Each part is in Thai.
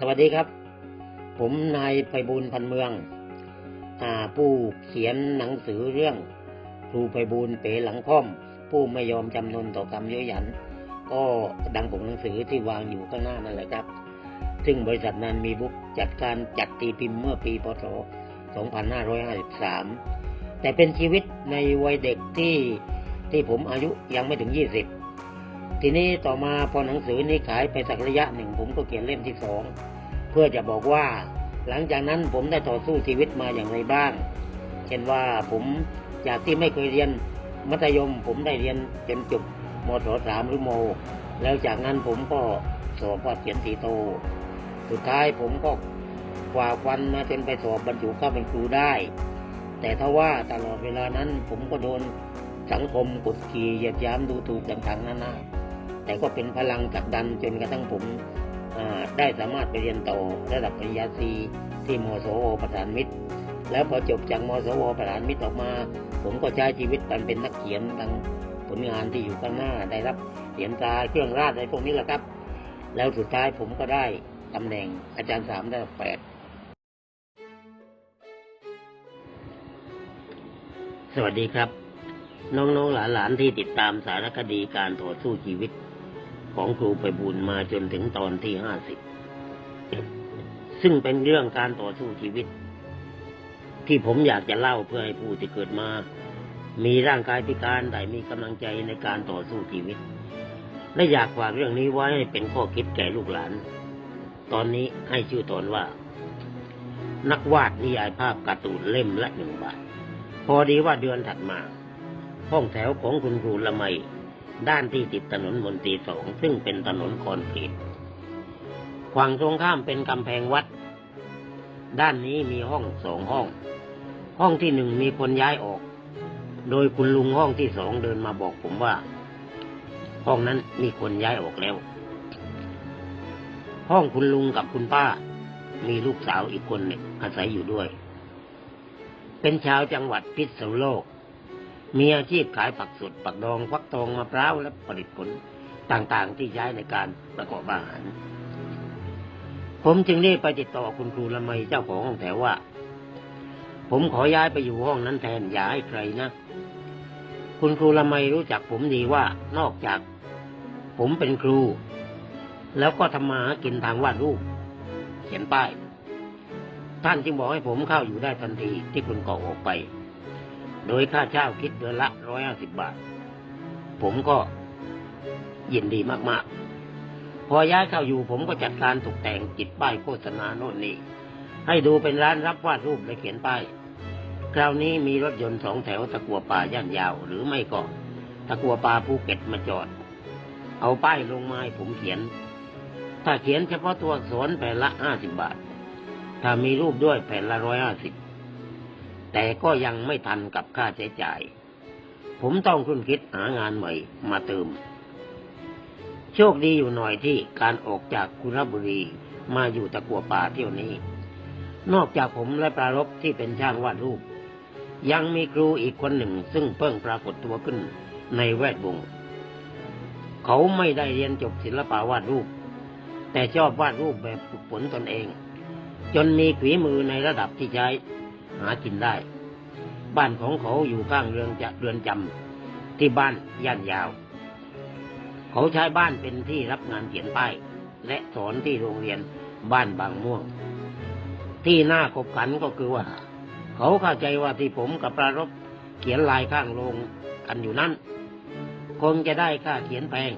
สวัสดีครับ ผมนายไพบูลพันเมืองอผู้เขียนหนังสือเรื่องครูไพบูลเป๋หลังค่อม ผู้ไม่ยอมจำนนต่อกรรมเยอะหยัน ก็ดังปกหนังสือที่วางอยู่ข้างหน้านั่นแหละครับ ซึ่งบริษัทนั้นมีบุ๊กจัดการจัดตีพิมพ์เมื่อปีพศ 2553 แต่เป็นชีวิตในวัยเด็กที่ที่ผมอายุยังไม่ถึง 20 ทีนี้ต่อมาพอหนังสือนี้ขายไปสักระยะหนึ่งผมก็เขียนเล่มที่สองเพื่อจะบอกว่า หลังจากนั้นผมได้ต่อสู้ชีวิตมาอย่างไรบ้าง เช่นว่าผมจากที่ไม่เคยเรียนมัธยม ผมได้เรียนจนจบมศสามหรือโม แล้วจากนั้นผมก็สอบวัดเขียนสีโต สุดท้ายผมก็ฝ่าฟันมาจนไปสอบบรรจุเข้าเป็นครูได้ แต่ถ้าว่าตลอดเวลานั้นผมก็โดนสังคมกดขี่เหยียดย้ำดูถูกต่างๆนานา แต่ก็เป็นพลังผลักดันจนกระทั่งผมได้สามารถไปเรียนต่อระดับปริญญาตรีที่มสวประธานมิตร แล้วพอจบจากมสวประธานมิตรออกมา ผมก็ใช้ชีวิตการเป็นนักเขียนดังผลงานที่อยู่ข้างหน้าได้รับเหรียญตราเครื่องราชอะไรพวกนี้แหละครับ แล้วสุดท้ายผมก็ได้ตำแหน่งอาจารย์สามระดับแปดสวัสดีครับ น้องๆหลานๆที่ติดตามสารคดีการต่อสู้ชีวิต ของครูไปบุญมาจนถึงตอนที่ห้าสิบซึ่งเป็นเรื่องการต่อสู้ชีวิต ที่ผมอยากจะเล่าเพื่อให้ผู้ที่เกิดมา มีร่างกายพิการแต่มีกำลังใจในการต่อสู้ชีวิต และอยากฝากเรื่องนี้ไว้ให้เป็นข้อคิดแก่ลูกหลาน ตอนนี้ให้ชื่อตอนว่า นักวาดนิยายภาพการ์ตูนเล่มละหนึ่งบาท พอดีว่าเดือนถัดมา ห้องแถวของคุณครูละไม ด้านที่ติดถนนมนตรีสองซึ่งเป็นถนนคอนกรีตฝั่งตรงข้ามเป็นกำแพงวัด ด้านนี้มีห้องสองห้อง ห้องที่หนึ่งมีคนย้ายออก โดยคุณลุงห้องที่สองเดินมาบอกผมว่า ห้องนั้นมีคนย้ายออกแล้ว ห้องคุณลุงกับคุณป้า มีลูกสาวอีกคนอาศัยอยู่ด้วย เป็นชาวจังหวัดพิษณุโลก มีอาชีพขายผักสดผักดองฟักทองมะพร้าวและผลิตผลต่างๆ ที่ใช้ในการประกอบอาหาร ผมจึงได้ไปติดต่อคุณครูละไมเจ้าของห้องแถวว่า ผมขอย้ายไปอยู่ห้องนั้นแทนอย่าให้ใครนะคุณครูละไมรู้จักผมดีว่านอกจาก ผมเป็นครู แล้วก็ทำมาหากินทางวาดรูป เขียนป้าย ท่านจึงบอกให้ผมเข้าอยู่ได้ทันทีที่คุณก่อออกไป โดยค่าเช่าคิดเดือนละร้อยห้าสิบบาท ผมก็ยินดีมากๆ พอย้ายเข้าอยู่ผมก็จัดการตกแต่งจิตป้ายโฆษณาโน่นนี่ให้ดูเป็นร้านรับวาดรูปและเขียนป้าย คราวนี้มีรถยนต์สองแถวตะกัวป่าย่านยาว หรือไม่ก็ตะกัวป่าภูเก็ตมาจอด เอาป้ายลงมาให้ผมเขียน ถ้าเขียนเฉพาะตัวอักษรแผ่นละห้าสิบบาท ถ้ามีรูปด้วยแผ่นละร้อยห้าสิบ แต่ก็ยังไม่ทันกับค่าใช้จ่าย ผมต้องคุ้นคิดหางานใหม่มาเติม โชคดีอยู่หน่อยที่การออกจากกุรบุรีมาอยู่ตะกัวป่าเที่ยวนี้ นอกจากผมและปรารบที่เป็นช่างวาดรูป ยังมีครูอีกคนหนึ่งซึ่งเพิ่งปรากฏตัวขึ้นในแวดวง เขาไม่ได้เรียนจบศิลปาวาดรูป แต่ชอบวาดรูปแบบฝึกฝนตนเอง จนมีฝีมือในระดับที่ใช้ หากินได้ บ้านของเขาอยู่ข้างเรือนจะเรือนจำที่บ้านย่านยาว เขาใช้บ้านเป็นที่รับงานเขียนป้ายและสอนที่โรงเรียนบ้านบางม่วง ที่น่าขบขันก็คือว่า เขาเข้าใจว่าที่ผมกับประรบเขียนลายข้างโรงกันอยู่นั้น คงจะได้ค่าเขียนแพง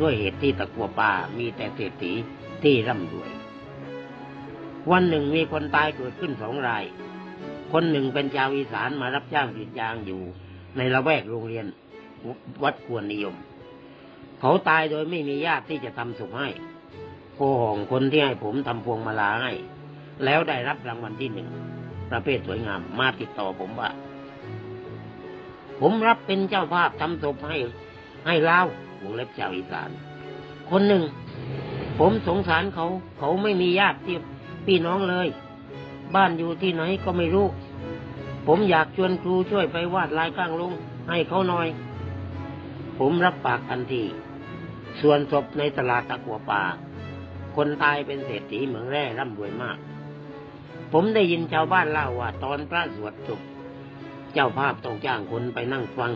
ด้วยเหตุที่ตะกัวป่ามีแต่เศรษฐีที่ร่ำรวย วันหนึ่งมีคนตายเกิดขึ้นสองราย คนหนึ่งเป็นชาวอีสานมารับจ้างกรีดยางอยู่ ในละแวกโรงเรียนวัดควรนิยม เขาตายโดยไม่มีญาติที่จะทำศพให้โกหองคนที่ให้ผมทำพวงมาลาให้ แล้วได้รับรางวัลที่หนึ่งประเภทสวยงามมาติดต่อผมว่า ผมรับเป็นเจ้าภาพทำศพให้ ให้เล่าวงเล็บชาวอีสาน คนหนึ่ง ผมสงสารเขา เขาไม่มีญาติที่พี่น้องเลย บ้านอยู่ที่ไหนก็ไม่รู้ ผมอยากชวนครูช่วยไปวาดลายข้างลุง ให้เขาหน่อย ผมรับปากทันที ส่วนศพในตลาดตะกัวป่า คนตายเป็นเศรษฐีเหมืองแร่ร่ำรวยมาก ผมได้ยินชาวบ้านเล่าว่าตอนพระสวดจบเจ้าภาพต้องจ้างคนไปนั่งฟัง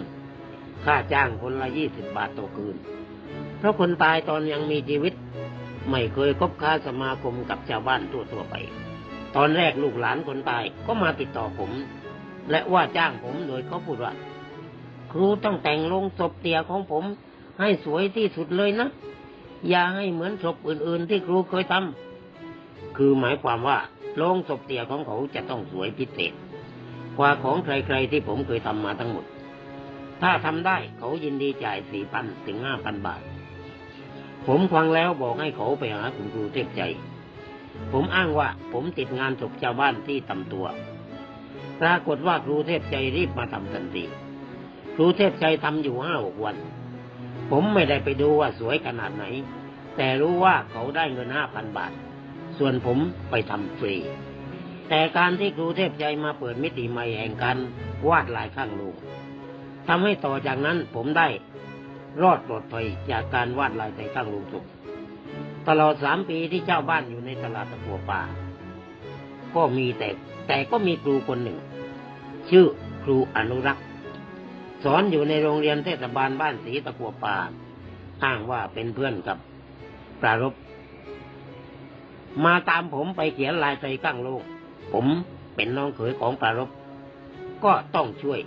ค่าจ้างคนละยี่สิบบาทต่อคืน เพราะคนตายตอนยังมีชีวิต ไม่เคยคบค้าสมาคมกับชาวบ้านทั่วๆไป ตอนแรกลูกหลานคนตายก็มาติดต่อผม และว่าจ้างผมโดยเขาพูดว่า ครูต้องแต่งลงศพเตี่ยของผม ให้สวยที่สุดเลยนะ อย่าให้เหมือนศพอื่น ๆ ที่ครูเคยทำคือหมายความว่าโลงศพเตี่ยของเขาจะต้องสวยพิเศษกว่าของใคร ๆ ที่ผมเคยทำมาทั้งหมด ถ้าทำได้เขายินดีจ่ายสี่พันถึงห้าพันบาท ผมฟังแล้วบอกให้เขาไปหาคุณครูเทพใจ ผมอ้างว่าผมติดงานศพชาวบ้านที่ตำตัว ปรากฏว่าครูเทพใจรีบมาทำทันทีครูเทพใจทำอยู่ห้าหกวัน ผมไม่ได้ไปดูว่าสวยขนาดไหน แต่รู้ว่าเขาได้เงินห้าพันบาท ส่วนผมไปทำฟรี แต่การที่ครูเทพใจมาเปิดมิติใหม่แห่งการวาดลายข้างโลงทำให้ต่อจากนั้นผมได้รอดปลอดภัยจากการวาดลายในข้างโลงศพ ตลอดสามปีที่เจ้าบ้านอยู่ในตลาดตะกัวป่า ก็มีแต่แต่ก็มีครูคนหนึ่ง ชื่อครูอนุรักษ์ สอนอยู่ในโรงเรียนเทศบาลบ้านศรีตะกัวป่า อ้างว่าเป็นเพื่อนกับปรารบมาตามผมไปเขียนลายใจข้างโลงผมเป็นน้องเขยของปรารบก็ต้องช่วย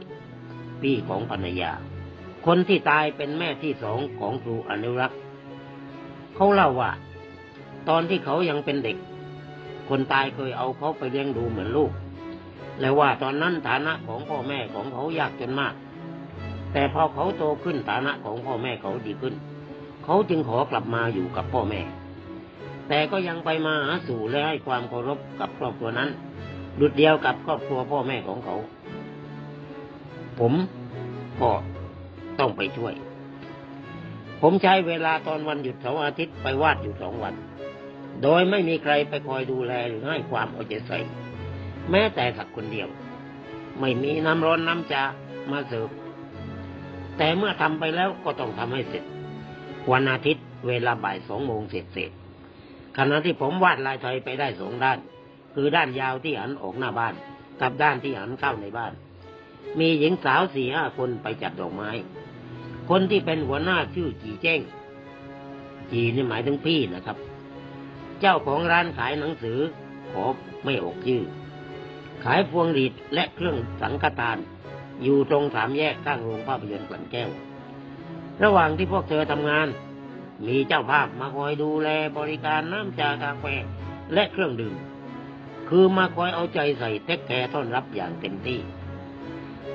พี่ของภรรยา คนที่ตายเป็นแม่ที่สองของครูอนุรักษ์ เขาเล่าว่า ตอนที่เขายังเป็นเด็ก คนตายเคยเอาเขาไปเลี้ยงดูเหมือนลูก และว่าตอนนั้นฐานะของพ่อแม่ของเขายากจนมาก แต่พอเขาโตขึ้นฐานะของพ่อแม่เขาดีขึ้น เขาจึงขอกลับมาอยู่กับพ่อแม่ แต่ก็ยังไปมาหาสู่และให้ความเคารพกับครอบครัวนั้น ดุดเดียวกับครอบครัวพ่อแม่ของเขา ผมก็ต้องไปช่วย ผมใช้เวลาตอนวันหยุดเสาร์อาทิตย์ไปวาดอยู่สองวัน โดยไม่มีใครไปคอยดูแลหรือให้ความเอาใจใส่ แม้แต่สักคนเดียว ไม่มีน้ำร้อนน้ำจามาเสิร์ฟแต่เมื่อทำไปแล้วก็ต้องทำให้เสร็จ วันอาทิตย์เวลาบ่ายสองโมงเสร็จเสร็จขณะที่ผมวาดลายไทยไปได้สองด้าน คือด้านยาวที่หันออกหน้าบ้าน กับด้านที่หันเข้าในบ้าน มีหญิงสาวสี่ห้าคนไปจัดดอกไม้ คนที่เป็นหัวหน้าชื่อจีเจ้งจีนี่หมายถึงพี่นะครับ เจ้าของร้านขายหนังสือ ขอไม่ออกชื่อ ขายพวงหรีดและเครื่องสังฆทาน อยู่ตรงสามแยกข้างโรงภาพยนตร์กลั่นแก้ว ระหว่างที่พวกเธอทำงาน มีเจ้าภาพมาคอยดูแลบริการน้ำชากาแฟและเครื่องดื่ม คือมาคอยเอาใจใส่เทคแคร์ต้อนรับอย่างเต็มที่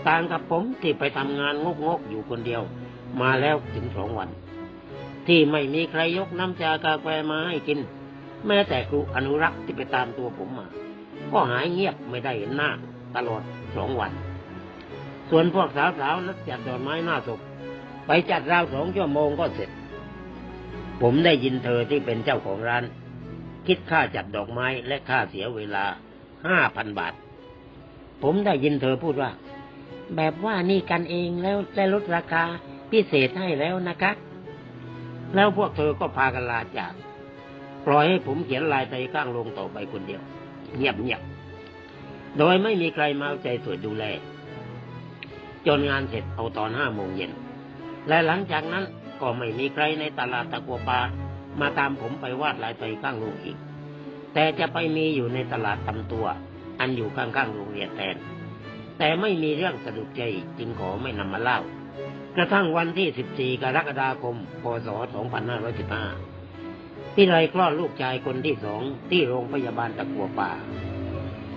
ต่างกับผมที่ไปทำงานงกงกๆอยู่คนเดียว มาแล้วถึงสองวัน ที่ไม่มีใครยกน้ำชากาแฟมาให้กิน แม้แต่ครูอนุรักษ์ที่ไปตามตัวผมมา ก็หายเงียบไม่ได้เห็นหน้า ตลอดสองวัน ส่วนพวกสาวๆนักจัดดอกไม้หน้าศพไปจัดราวสองชั่วโมงก็เสร็จ ผมได้ยินเธอที่เป็นเจ้าของร้าน คิดค่าจัดดอกไม้และค่าเสียเวลาห้าพันบาท ผมได้ยินเธอพูดว่า แบบว่านี่กันเองแล้วได้ลดราคาพิเศษให้แล้วนะคะ แล้วพวกเธอก็พากันลาจาก ปล่อยให้ผมเขียนลายใจข้างลงต่อไปคนเดียว เงียบเงียบโดยไม่มีใครมาเอาใจสวยดูแล จนงานเสร็จเอาตอนห้าโมงเย็น และหลังจากนั้นก็ไม่มีใครในตลาดตะกัวปามาตามผมไปวาดลายใจข้างโรงอีก แต่จะไปมีอยู่ในตลาดตำตัว อันอยู่ข้างๆโรงเรียนแทน แต่ไม่มีเรื่องสะดุดใจจึงขอไม่นำมาเล่า กระทั่งวันที่ 14 กรกฎาคม พศ 2515 พี่ไรคลอดลูกชายคนที่สองที่โรงพยาบาลตะกัวป่า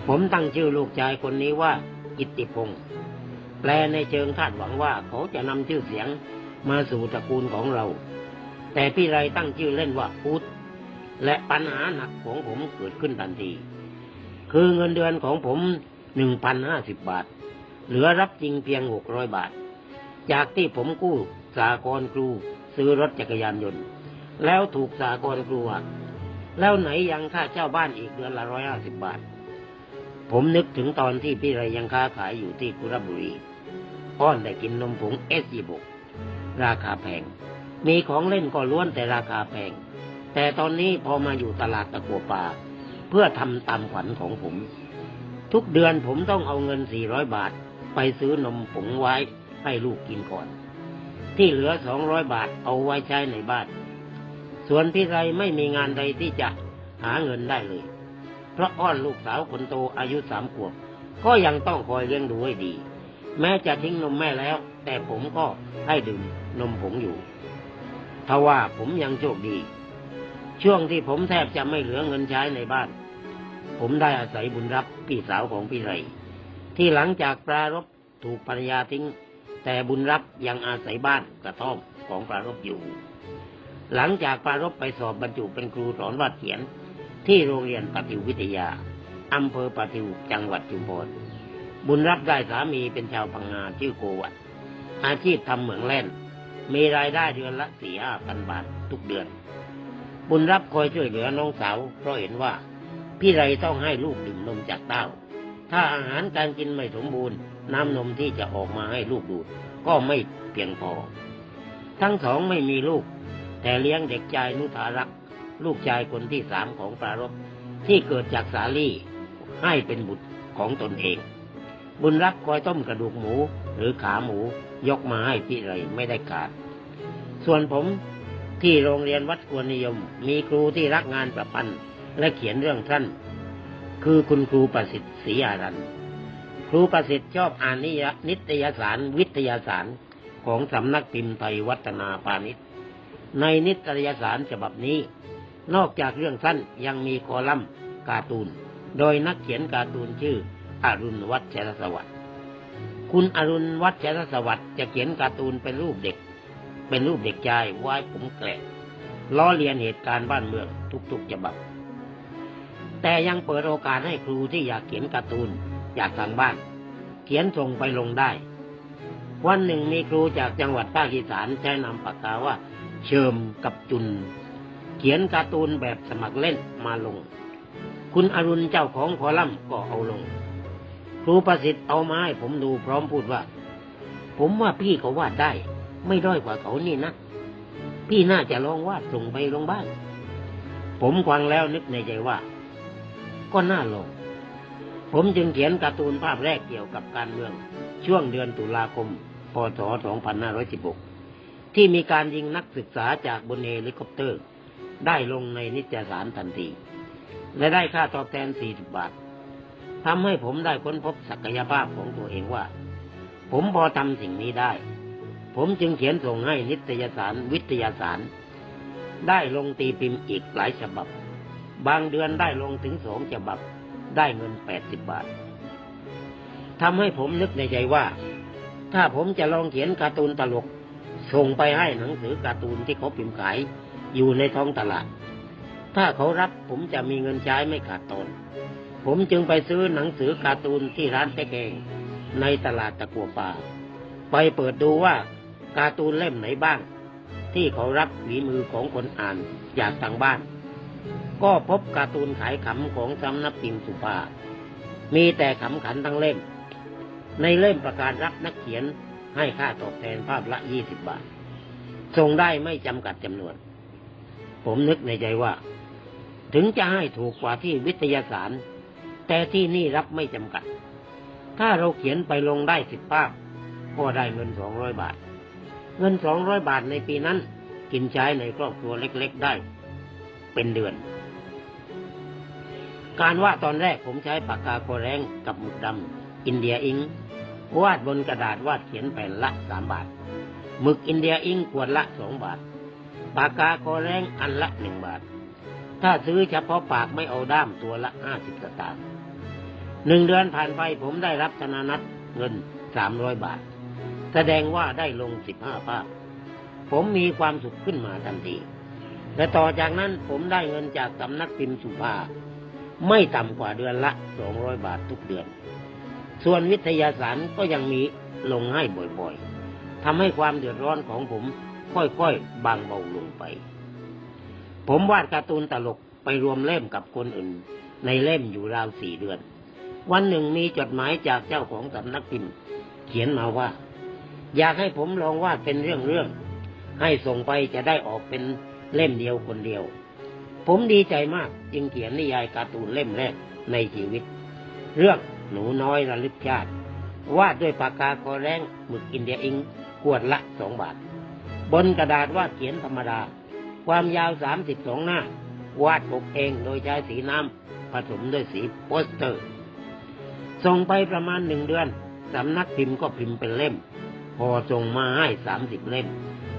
ผมตั้งชื่อลูกชายคนนี้ว่า กิตติพงศ์แปลในเชิงคาดหวังว่าเขาจะนำชื่อเสียงมาสู่ตระกูลของเรา แต่พี่ไรตั้งชื่อเล่นว่าพุทธและปัญหาหนักของผมเกิดขึ้นทันที คือเงินเดือนของผมหนึ่งพันห้าสิบบาท เหลือรับจริงเพียงหกร้อยบาท จากที่ผมกู้สากรครูซื้อรถจักรยานยนต์ แล้วถูกสากรณ์ครูหักแล้วไหนยังค่าเช่าบ้านอีกเดือนละร้อยห้าสิบบาท ผมนึกถึงตอนที่พี่ไรยังค้าขายอยู่ที่กุระบุรีอ้อนได้กินนมผงเอสยีบกราคาแพง มีของเล่นก็ล้วนแต่ราคาแพง แต่ตอนนี้พอมาอยู่ตลาดตะกัวป่า เพื่อทำตามฝันของผม ทุกเดือนผมต้องเอาเงิน400บาท ไปซื้อนมผงไว้ให้ลูกกินก่อน ที่เหลือ200บาทเอาไว้ใช้ในบ้าน ส่วนพี่ไรไม่มีงานใดที่จะหาเงินได้เลย เพราะอ้อนลูกสาวคนโตอายุสามขวบ ก็ยังต้องคอยเลี้ยงดูให้ดี แม้จะทิ้งนมแม่แล้ว แต่ผมก็ให้ดื่มนมผงอยู่ทว่าผมยังโชคดี ช่วงที่ผมแทบจะไม่เหลือเงินใช้ในบ้าน ผมได้อาศัยบุญรับพี่สาวของพี่ไรที่หลังจากปรารบถูกภรรยาทิ้ง แต่บุญรับยังอาศัยบ้านกระท่อมของปรารบอยู่ หลังจากปารบไปสอบบรรจุเป็นครูสอนวาดเขียน ที่โรงเรียนปฏิวิทยาอำเภอปฏิวจังหวัดชุมพรบุญรับได้สามีเป็นชาวพังงาชื่อโกวัดอาชีพทำเหมืองแล่น มีรายได้เดือนละสี่ห้าพันบาททุกเดือน บุญรับคอยช่วยเหลือน้องสาว เพราะเห็นว่า พี่ไรต้องให้ลูกดื่มนมจากเต้า ถ้าอาหารการกินไม่สมบูรณ์ น้ำนมที่จะออกมาให้ลูกดูดก็ไม่เพียงพอ ทั้งสองไม่มีลูก แต่เลี้ยงเด็กชายนุธารักษ์ลูกชายคนที่สามของปรารบที่เกิดจากสาลี่ให้เป็นบุตรของตนเอง บุญรักคอยต้มกระดูกหมูหรือขาหมูยกมาให้พี่ไรไม่ได้ขาด ส่วนผมที่โรงเรียนวัดกวนนิยม มีครูที่รักงานประพันธ์และเขียนเรื่องท่าน คือคุณครูประสิทธิ์ศรีอารันครูประสิทธิ์ชอบอ่านนิยนิตยสารวิทยาสารของสำนักพิมพ์ไทยวัฒนาพาณิชย์ ในนิตยสารฉบับนี้ นอกจากเรื่องสั้นยังมีคอลัมน์การ์ตูน โดยนักเขียนการ์ตูนชื่ออรุณวัชรสวัสดิ์คุณอรุณวัชรสวัสดิ์จะเขียนการ์ตูนเป็นรูปเด็ก เป็นรูปเด็กชายไว้ผมแกละล้อเลียนเหตุการณ์บ้านเมืองทุกๆฉบับ แต่ยังเปิดโอกาสให้ครูที่อยากเขียนการ์ตูนอยากทางบ้าน เขียนส่งไปลงได้ วันหนึ่งมีครูจากจังหวัดภาคอีสานใช้นามปากกาว่า เชิมกับจุน เขียนการ์ตูนแบบสมัครเล่นมาลง คุณอรุณเจ้าของคอลัมน์ก็เอาลง ครูประสิทธิ์เอามาให้ผมดูพร้อมพูดว่า ผมว่าพี่เขาวาดได้ ไม่ด้อยกว่าเขานี่นะ พี่น่าจะลองวาดส่งไปลงบ้านผมฟังแล้วนึกในใจว่า ก็น่าลง ผมจึงเขียนการ์ตูนภาพแรกเกี่ยวกับการเมือง ช่วงเดือนตุลาคมพศ2516 ที่มีการยิงนักศึกษาจากบนเฮลิคอปเตอร์ ได้ลงในนิตยสารทันที และได้ค่าตอบแทน 40 บาททำให้ผมได้ค้นพบศักยภาพของตัวเองว่า ผมพอทำสิ่งนี้ได้ ผมจึงเขียนส่งให้นิตยสารวิทยาสาร ได้ลงตีพิมพ์อีกหลายฉบับ บางเดือนได้ลงถึงสองฉบับ ได้เงิน 80 บาททำให้ผมนึกในใจว่า ถ้าผมจะลองเขียนการ์ตูนตลก ส่งไปให้หนังสือการ์ตูนที่เขาพิมพ์ขาย อยู่ในท้องตลาด ถ้าเขารับผมจะมีเงินใช้ไม่ขาดตอนผมจึงไปซื้อหนังสือการ์ตูนที่ร้านแป๊กเอง ในตลาดตะกัวป่า ไปเปิดดูว่าการ์ตูนเล่มไหนบ้าง ที่เขารับฝีมือของคนอ่านจากทางบ้าน ก็พบการ์ตูนขายขำของสำนักพิมพ์สุภา มีแต่ขำขันทั้งเล่ม ในเล่มประกาศรับนักเขียน ให้ค่าตอบแทนภาพละยี่สิบบาทส่งได้ไม่จำกัดจำนวน ผมนึกในใจว่า ถึงจะให้ถูกกว่าที่วิทยาศาสารแต่ที่นี่รับไม่จำกัด ถ้าเราเขียนไปลงได้สิบภาพ ก็ได้เงินสองร้อยบาท เงินสองร้อยบาทในปีนั้น กินใช้ในครอบครัวเล็กๆได้ เป็นเดือน การวาดตอนแรกผมใช้ปากกาโคแรงกับหมึกดำอินเดียอิง วาดบนกระดาษวาดเขียนแผ่นละสามบาทหมึกอินเดียอิงขวดละสองบาท ปากกาโคแรงอันละหนึ่งบาท ถ้าซื้อเฉพาะปากไม่เอาด้ามตัวละห้าสิบสตางค์หนึ่งเดือนผ่านไปผมได้รับธนานัตเงินสามร้อยบาท แสดงว่าได้ลงสิบห้าภาพ ผมมีความสุขขึ้นมาทันทีและต่อจากนั้นผมได้เงินจากสำนักพิมพ์สุภา ไม่ต่ำกว่าเดือนละสองร้อยบาททุกเดือน ส่วนวิทยาสารก็ยังมีลงให้บ่อยๆทำให้ความเดือดร้อนของผมค่อยๆบางเบาลงไป ผมวาดการ์ตูนตลกไปรวมเล่มกับคนอื่น ในเล่มอยู่ราวสี่เดือน วันหนึ่งมีจดหมายจากเจ้าของสำนักพิมพ์ เขียนมาว่า อยากให้ผมลองวาดเป็นเรื่องๆให้ส่งไปจะได้ออกเป็นเล่มเดียวคนเดียว ผมดีใจมากจึงเขียนนิยายการ์ตูนเล่มแรกในชีวิต เรื่อง หนูน้อยระลึกชาติวาดด้วยปากกาคอแรงหมึกอินเดียอิงขวดละสองบาท บนกระดาษวาดเขียนธรรมดา ความยาวสามสิบสองหน้า วาดปกเองโดยใช้สีน้ำผสมด้วยสีโปสเตอร์ ส่งไปประมาณหนึ่งเดือนสำนักพิมพ์ก็พิมพ์เป็นเล่ม พอส่งมาให้สามสิบเล่ม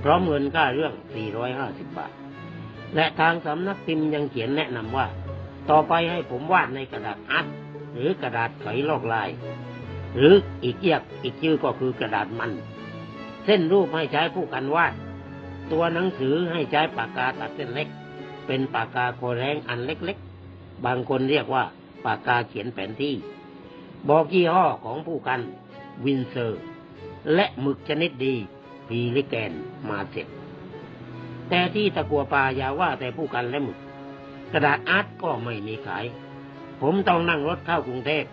พร้อมเงินค่าเรื่องสี่ร้อยห้าสิบบาท และทางสำนักพิมพ์ยังเขียนแนะนำว่า ต่อไปให้ผมวาดในกระดาษอัด หรือกระดาษไขลอกลาย หรืออีกเรียกอีกชื่อก็คือกระดาษมัน เส้นรูปให้ใช้ผู้กันวาด ตัวหนังสือให้ใช้ปากกาตัดเส้นเล็ก เป็นปากกาโคแรงอันเล็กๆ บางคนเรียกว่าปากกาเขียนแผนที่ บอกยี่ห้อของผู้กัน วินเซอร์ และหมึกชนิดดีพีลิแกนมาเสร็จ แต่ที่ตะกัวป่ายาว่าแต่ผู้กันและหมึก กระดาษอาร์ตก็ไม่มีขาย ผมต้องนั่งรถเข้ากรุงเทพ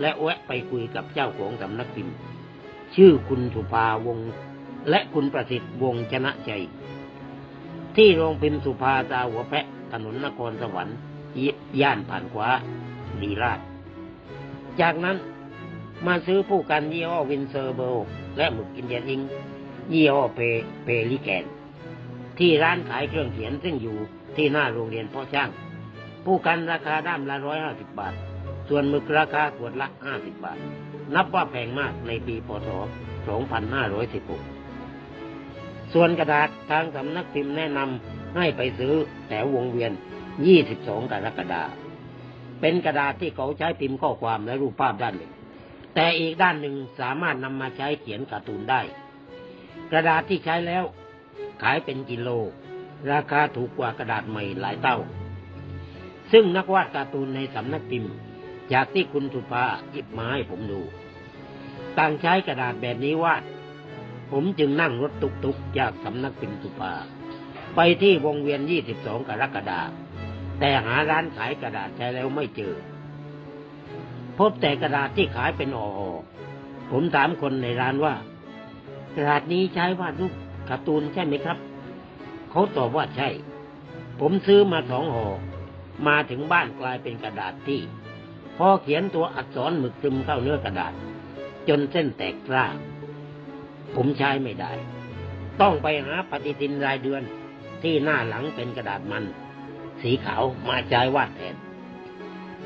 และแวะไปคุยกับเจ้าของสำนักพิมพ์ ชื่อคุณสุภาวง และคุณประสิทธิ์วงชนะใจ ที่โรงพิมพ์สุภาตาหัวแพะถนนนครสวรรค์ยย่านผ่านขวาดีราช จากนั้นมาซื้อผู้กันยี่ห้อวินเซอร์เบลและหมึกอินเดียนิงยี่ห้อเพเพลิแกน ที่ร้านขายเครื่องเขียนซึ่งอยู่ที่หน้าโรงเรียนพ่อช่าง ผู้กันราคาด้ามละร้อยห้าสิบบาท ส่วนหมึกราคาขวดละห้าสิบบาท นับว่าแพงมากในปีพศสองพันห้าร้อยสิบหกส่วนกระดาษทางสำนักพิมพ์แนะนำให้ไปซื้อแถววงเวียนยี่สิบสองกรกฎาคมเป็นกระดาษที่เขาใช้พิมพ์ข้อความและรูปภาพด้านหนึ่ง แต่อีกด้านหนึ่งสามารถนำมาใช้เขียนการ์ตูนได้ กระดาษที่ใช้แล้ว ขายเป็นกิโล ราคาถูกกว่ากระดาษใหม่หลายเท่า ซึ่งนักวาดการ์ตูนในสำนักพิมพ์ จากที่คุณสุภาหยิบมาให้ผมดู ต่างใช้กระดาษแบบนี้วาด ผมจึงนั่งรถตุกๆ จากสำนักพิมพ์สุภา ไปที่วงเวียน 22 กรกฎาคมแต่หาร้านขายกระดาษใช้แล้วไม่เจอ พบแต่กระดาษที่ขายเป็นห่อผมถามคนในร้านว่า กระดาษนี้ใช้วาดรูปการ์ตูนใช่ไหมครับ เขาตอบว่าใช่ ผมซื้อมาสองห่อ มาถึงบ้านกลายเป็นกระดาษที่ พอเขียนตัวอักษรหมึกซึมเข้าเนื้อกระดาษ จนเส้นแตกกร่าผมใช้ไม่ได้ ต้องไปหาปฏิทินรายเดือนที่หน้าหลังเป็นกระดาษมัน สีขาวมาใช้วาดแทน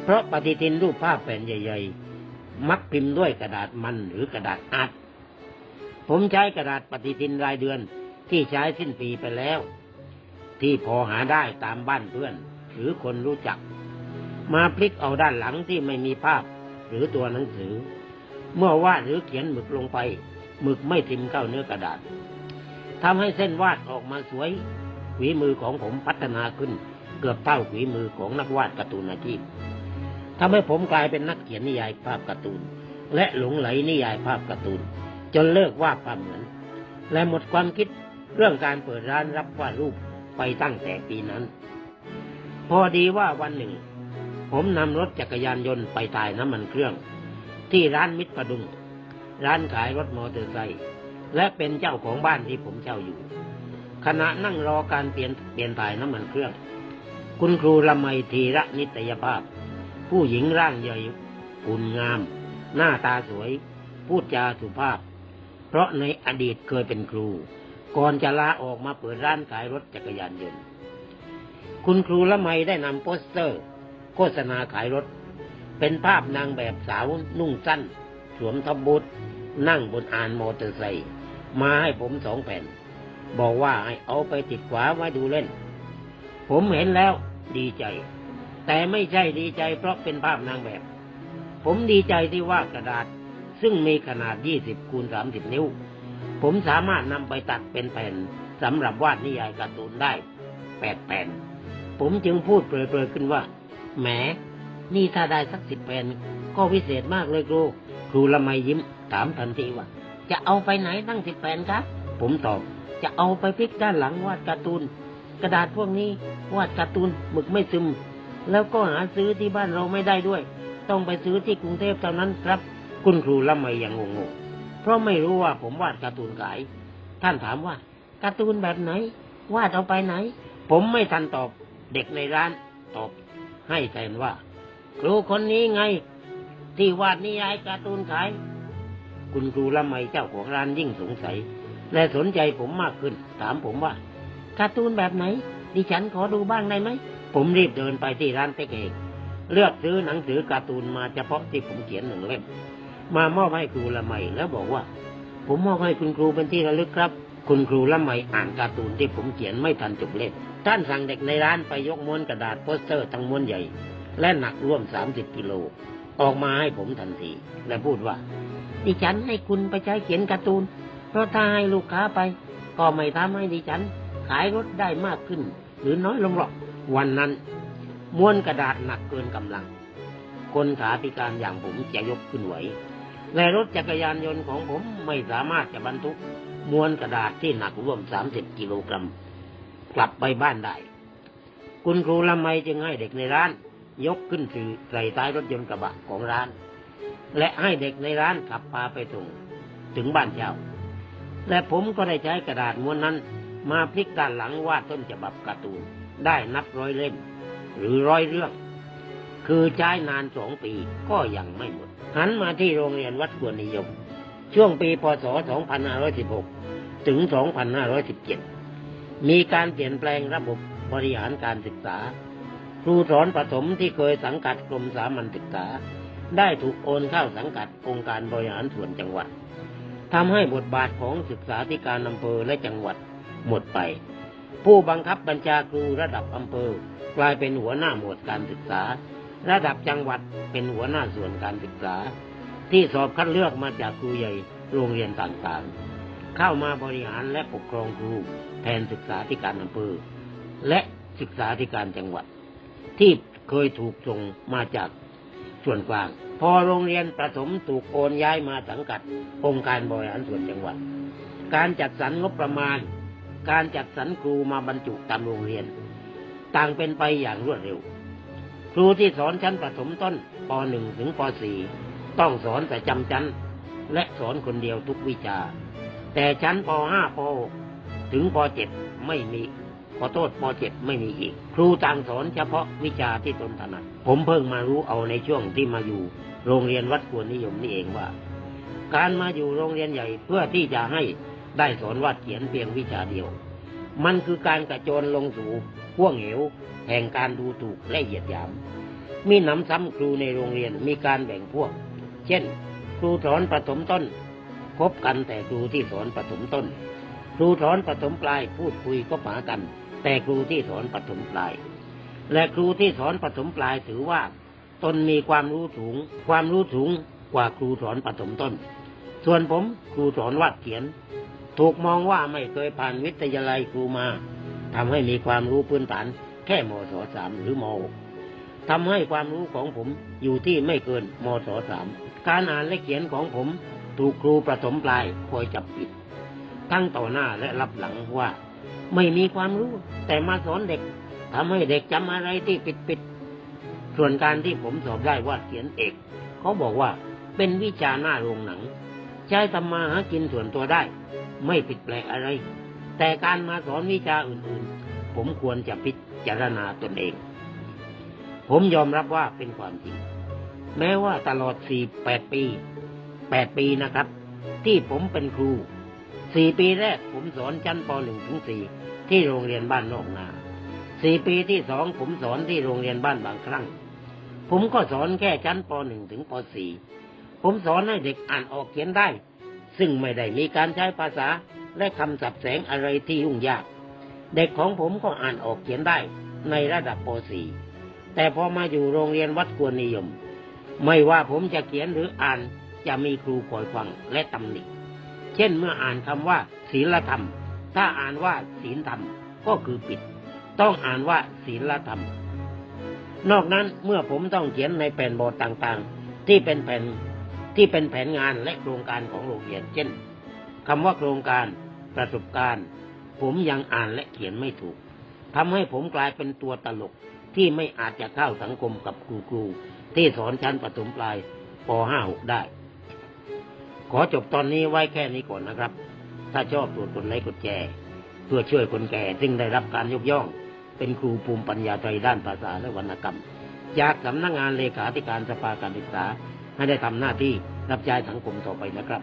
เพราะปฏิทินรูปภาพแผ่นใหญ่ ๆ มักพิมพ์ด้วยกระดาษมันหรือกระดาษอาร์ตผมใช้กระดาษปฏิทินรายเดือนที่ใช้สิ้นปีไปแล้ว ที่พอหาได้ตามบ้านเพื่อน หรือคนรู้จัก มาพลิกเอาด้านหลังที่ไม่มีภาพ หรือตัวหนังสือ เมื่อวาดหรือเขียนหมึกลงไปหมึกไม่ทิมเข้าเนื้อกระดาษทำให้เส้นวาดออกมาสวยฝีมือของผมพัฒนาขึ้น เกือบเท่าฝีมือของนักวาดการ์ตูนอาชีพทำให้ผมกลายเป็นนักเขียนนิยายภาพการ์ตูน และหลงไหลนิยายภาพการ์ตูน จนเลิกวาดภาพเหมือน และหมดความคิดเรื่องการเปิดร้านรับวาดรูปไปตั้งแต่ปีนั้น พอดีว่าวันหนึ่ง ผมนำรถจักรยานยนต์ไปถ่ายน้ำมันเครื่อง ที่ร้านมิตรประดุง ร้านขายรถมอเตอร์ไซค์และเป็นเจ้าของบ้านที่ผมเช่าอยู่ ขณะนั่งรอการเปลี่ยนเปลี่ยนถ่ายน้ำมันเครื่อง คุณครูละไมธีระนิตยภาพ ผู้หญิงร่างใหญ่หุ่นงาม หน้าตาสวย พูดจาสุภาพ เพราะในอดีตเคยเป็นครู ก่อนจะลาออกมาเปิดร้านขายรถจักรยานยนต์ คุณครูละไมได้นำโปสเตอร์ โฆษณาขายรถ เป็นภาพนางแบบสาวนุ่งสั้น สวมทับบุตรนั่งบนอานมอเตอร์ไซค์มาให้ผมสองแผ่น บอกว่าให้เอาไปติดขวาไว้ดูเล่น ผมเห็นแล้วดีใจ แต่ไม่ใช่ดีใจเพราะเป็นภาพนางแบบ ผมดีใจที่ว่ากระดาษ ซึ่งมีขนาด 20คูณ30 นิ้ว ผมสามารถนำไปตัดเป็นแผ่นสำหรับวาดนิยายการ์ตูนได้แปดแผ่น ผมจึงพูดเปรยๆขึ้นว่า แหม นี่ถ้าได้สักสิบแผ่นก็วิเศษมากเลยครู ครูละไมยิ้ม ถามทันทีว่า จะเอาไปไหนตั้งสิบแผ่นครับ ผมตอบ จะเอาไปพลิกด้านหลังวาดการ์ตูน กระดาษพวกนี้วาดการ์ตูนหมึกไม่ซึม แล้วก็หาซื้อที่บ้านเราไม่ได้ด้วย ต้องไปซื้อที่กรุงเทพเท่านั้นครับ คุณครูละไมยังงงๆ เพราะไม่รู้ว่าผมวาดการ์ตูนขาย ท่านถามว่าการ์ตูนแบบไหน วาดเอาไปไหน ผมไม่ทันตอบ เด็กในร้านตอบให้แทนว่า ครูคนนี้ไง ที่วาดนิยายการ์ตูนขาย คุณครูละไมเจ้าของร้านยิ่งสงสัย และสนใจผมมากขึ้น ถามผมว่าการ์ตูนแบบไหน ดิฉันขอดูบ้างได้ไหม ผมรีบเดินไปที่ร้านเต็กเองเลือกซื้อหนังสือการ์ตูนมาเฉพาะที่ผมเขียนหนึ่งเล่ม มามอบให้ครูละไมแล้วบอกว่า ผมมอบให้คุณครูเป็นที่ระลึกครับ คุณครูละไมอ่านการ์ตูนที่ผมเขียนไม่ทันจบเล่ม ท่านสั่งเด็กในร้านไปยกม้วนกระดาษโปสเตอร์ทั้งม้วนใหญ่ และหนักร่วมสามสิบกิโล ออกมาให้ผมทันที และพูดว่า ดิฉันให้คุณไปใช้เขียนการ์ตูน เพราะถ้าให้ลูกค้าไป ก็ไม่ทำให้ดิฉัน ขายรถได้มากขึ้น หรือน้อยลงหรอก วันนั้น ม้วนกระดาษหนักเกินกำลัง คนขาพิการอย่างผมจะยกขึ้นไหวและรถจักรยานยนต์ของผมไม่สามารถจะบรรทุกมวลกระดาษที่หนักร่วมสามสิบกิโลกรัม กลับไปบ้านได้ คุณครูละไมจึงให้เด็กในร้าน ยกขึ้นถือใส่ท้ายรถยนต์กระบะของร้าน และให้เด็กในร้านขับพาไปส่งถึงบ้านเช่าและผมก็ได้ใช้กระดาษม้วนนั้น มาพลิกด้านหลังวาดต้นฉบับการ์ตูนได้นับร้อยเล่ม หรือร้อยเรื่อง คือใช้นานสองปีก็ยังไม่หมด หันมาที่โรงเรียนวัดกวนนิยม ช่วงปีพศ 2516 ถึง 2517 มีการเปลี่ยนแปลงระบบบริหารการศึกษา ครูสอนประถมที่เคยสังกัดกรมสามัญศึกษา ได้ถูกโอนเข้าสังกัดองค์การบริหารส่วนจังหวัดทำให้บทบาทของศึกษาธิการอำเภอและจังหวัดหมดไป ผู้บังคับบัญชาครูระดับอำเภอกลายเป็นหัวหน้าหมวดการศึกษา ระดับจังหวัดเป็นหัวหน้าส่วนการศึกษา ที่สอบคัดเลือกมาจากครูใหญ่โรงเรียนต่างๆ เข้ามาบริหารและปกครองครู ทนศึกษาธิการอำเภอ และศึกษาธิการจังหวัด ที่เคยถูกส่งมาจากส่วนกลาง พอโรงเรียนประถมถูกโอนย้ายมาสังกัดองค์การบริหารส่วนจังหวัด การจัดสรรงบประมาณ การจัดสรรครูมาบรรจุตามโรงเรียน ต่างเป็นไปอย่างรวดเร็ว ครูที่สอนชั้นประถมต้นป .1 ถึงป .4 ต้องสอนแต่จำชั้นและสอนคนเดียวทุกวิชา แต่ชั้นป .5 ป .6 ถึงป .7 ไม่มีขอโทษป .7 ไม่มีอีก ครูต่างสอนเฉพาะวิชาที่ตนถนัด ผมเพิ่งมารู้เอาในช่วงที่มาอยู่ โรงเรียนวัดกวนนิยมนี่เองว่า การมาอยู่โรงเรียนใหญ่เพื่อที่จะให้ได้สอนวาดเขียนเพียงวิชาเดียว มันคือการกระโจนลงสู่ห่วงเหวแห่งการดูถูกและเหยียดหยาม มีหนำซ้ำครูในโรงเรียนมีการแบ่งพวก เช่น ครูสอนประถมต้นคบกันแต่ครูที่สอนประถมต้น ครูสอนประถมปลายพูดคุยก็หากัน แต่ครูที่สอนประถมปลาย และครูที่สอนประถมปลายถือว่า ตนมีความรู้สูง ความรู้สูงกว่าครูสอนประถมต้น ส่วนผมครูสอนวาดเขียน ถูกมองว่าไม่เคยผ่านวิทยาลัยครูมาทำให้มีความรู้พื้นฐานแค่มศสามหรือมหกทำให้ความรู้ของผมอยู่ที่ไม่เกินมศสามการอ่านและเขียนของผมถูกครูประถมปลายคอยจับผิด ทั้งต่อหน้าและรับหลังว่า ไม่มีความรู้ แต่มาสอนเด็กทำให้เด็กจำอะไรที่ปิดปิดๆส่วนการที่ผมสอบได้วาดเขียนเอก เขาบอกว่าเป็นวิชาหน้าโรงหนัง ใช้ทำมาหากินส่วนตัวได้ ไม่ผิดแปลกอะไร แต่การมาสอนวิชาอื่นๆ ผมควรจะพิจารณาตนเอง ผมยอมรับว่าเป็นความจริง แม้ว่าตลอดสี่แปดปีแปดปีนะครับ ที่ผมเป็นครู สี่ปีแรกผมสอนชั้นปหนึ่งถึงสี่ที่โรงเรียนบ้านนอกนาสี่ปีที่สองผมสอนที่โรงเรียนบ้านบางครั้ง ผมก็สอนแค่ชั้นปหนึ่งถึงปสี่ผมสอนให้เด็กอ่านออกเขียนได้ ซึ่งไม่ได้มีการใช้ภาษาและคำศัพท์แสงอะไรที่ยุ่งยาก เด็กของผมก็อ่านออกเขียนได้ในระดับป .4 แต่พอมาอยู่โรงเรียนวัดกวนนิยม ไม่ว่าผมจะเขียนหรืออ่านจะมีครูคอยฟังและตำหนิ เช่นเมื่ออ่านคำว่า ศีลธรรม ถ้าอ่านว่าศีลธรรมก็คือผิด ต้องอ่านว่าศีลธรรม นอกนั้นเมื่อผมต้องเขียนในแผ่นบอร์ดต่างๆ ที่เป็นแผ่นที่เป็นแผนงานและโครงการของโรงเรียน เช่นคำว่าโครงการประสบการณ์ ผมยังอ่านและเขียนไม่ถูกทำให้ผมกลายเป็นตัวตลกที่ไม่อาจจะเข้าสังคมกับครูครูที่สอนชั้นประถมปลายป .5-6 ได้ ขอจบตอนนี้ไว้แค่นี้ก่อนนะครับ ถ้าชอบโปรดกดไลค์กดแชร์เพื่อช่วยคนแก่ซึ่งได้รับการยกย่อง เป็นครูภูมิปัญญาไทยด้านภาษาและวรรณกรรม จากสำนักงานเลขาธิการสภาการศึกษา ให้ได้ทำหน้าที่รับใช้สังคมต่อไปนะครับ